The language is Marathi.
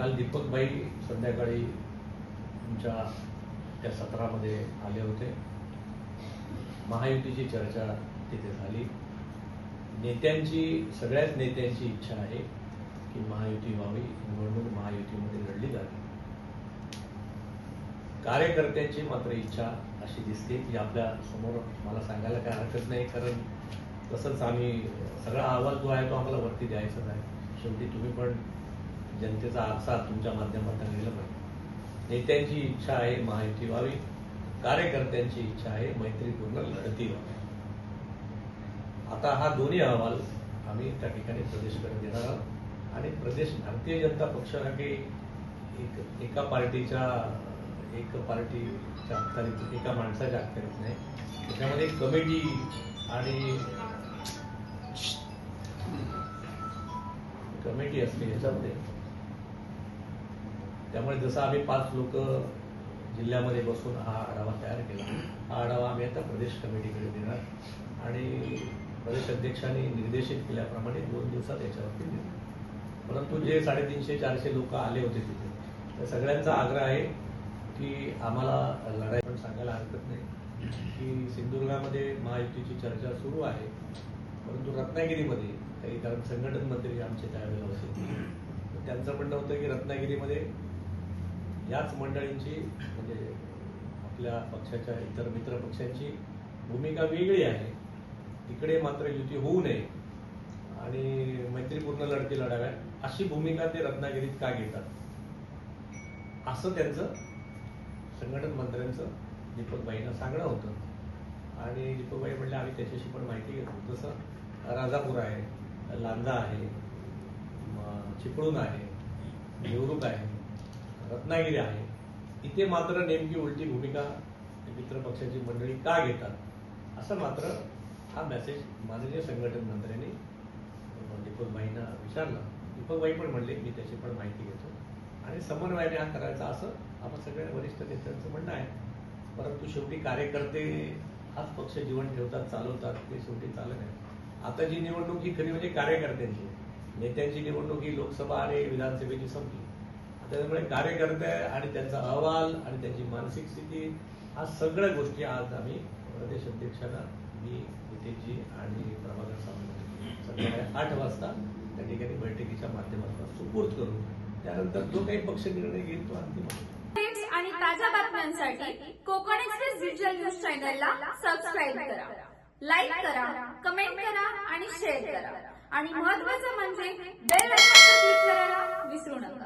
काल दीपकबाई संध्याकाळी तुमच्या त्या सत्रामध्ये आले होते. महायुतीची चर्चा तिथे झाली. नेत्यांची सगळ्याच नेत्यांची इच्छा आहे की महायुती व्हावी. निवडणूक महायुतीमध्ये लढली जावी. कार्यकर्त्यांची मात्र इच्छा अशी दिसते की आपल्यासमोर मला सांगायला काय हरकत नाही कारण तसंच आम्ही सगळा आवाज जो आहे तो आम्हाला वरती द्यायचाच आहे शेवटी तुम्ही पण जनतेचा आरसा तुमच्या माध्यमातून गेलं पाहिजे. नेत्यांची इच्छा आहे महायुती व्हावी. कार्यकर्त्यांची इच्छा आहे मैत्रीपूर्ण लढती व्हावी. आता हा दोन्ही अहवाल आम्ही त्या ठिकाणी प्रदेशकडे देणार आहोत. आणि प्रदेश भारतीय जनता पक्ष हा काही एक एका पार्टीच्या एक पार्टीच्या अखत्यारीत एका माणसाच्या अखत्यारीत नाही त्याच्यामध्ये कमिटी आणि कमिटी असते याच्यामध्ये त्यामुळे जसं आम्ही पाच लोक जिल्ह्यामध्ये बसून हा आढावा तयार केला हा आढावा आम्ही आता प्रदेश कमिटीकडे देणार आणि प्रदेश अध्यक्षांनी निर्देशित केल्याप्रमाणे दोन दिवसात याच्यावरती देणार. परंतु जे साडेतीनशे चारशे लोक आले होते तिथे त्या सगळ्यांचा आग्रह आहे की आम्हाला लढाई पण सांगायला हरकत नाही की सिंधुदुर्गामध्ये महायुतीची चर्चा सुरू आहे परंतु रत्नागिरीमध्ये काही कारण संघटन मंत्री आमचे त्यावेळेला होते. त्यांचं म्हणणं होतं की रत्नागिरीमध्ये याच मंडळींची म्हणजे आपल्या पक्षाच्या इतर मित्र पक्षांची भूमिका वेगळी आहे. तिकडे मात्र युती होऊ नये आणि मैत्रीपूर्ण लढती लढाव्यात अशी भूमिका ते रत्नागिरीत का घेतात? असं त्यांचं संघटन मंत्र्यांचं दीपकबाईंना सांगणं होतं. आणि दीपकबाई म्हणले आम्ही त्याच्याशी पण माहिती घेतो. जसं राजापूर आहे लांजा आहे चिपळूण आहे देवरुख आहे? रत्नागिरी आहे. इथे मात्र नेमकी उलटी भूमिका मित्रपक्षाची मंडळी का घेतात? असं मात्र हा मेसेज माननीय संघटन मंत्र्यांनी दीपकबाईंना विचारला. दीपकबाई पण म्हणले मी त्याची पण माहिती घेतो. आणि समन्वयाने हा करायचा असं आपण सगळ्या वरिष्ठ नेत्यांचं म्हणणं आहे. परंतु शेवटी कार्यकर्ते हाच पक्ष जीवन ठेवतात चालवतात ते शेवटी चालत आहे आता जी निवडणूक ही खरी म्हणजे कार्यकर्त्यांची. नेत्यांची निवडणूक ही लोकसभा आणि विधानसभेची संपली. त्याच्यामुळे कार्यकर्ते आणि त्यांचा अहवाल आणि त्यांची मानसिक स्थिती हा सगळ्या गोष्टी आज आम्ही प्रदेश अध्यक्षांना मी नितीनजी आणि प्रभाकर सावंत सकाळी आठ वाजता त्या ठिकाणी बैठकीच्या माध्यमातून सुपूर्द करू त्यानंतर जो काही पक्ष निर्णय घेईल तो अंतिम आणि ताज्या बातम्यांसाठी कोकण एक्सप्रेस डिजिटल न्यूज चॅनलला सबस्क्राईब करा. लाईक करा कमेंट करा आणि शेअर करा. आणि महत्वाचं म्हणजे बेल क्लिक करायला विसरू नका.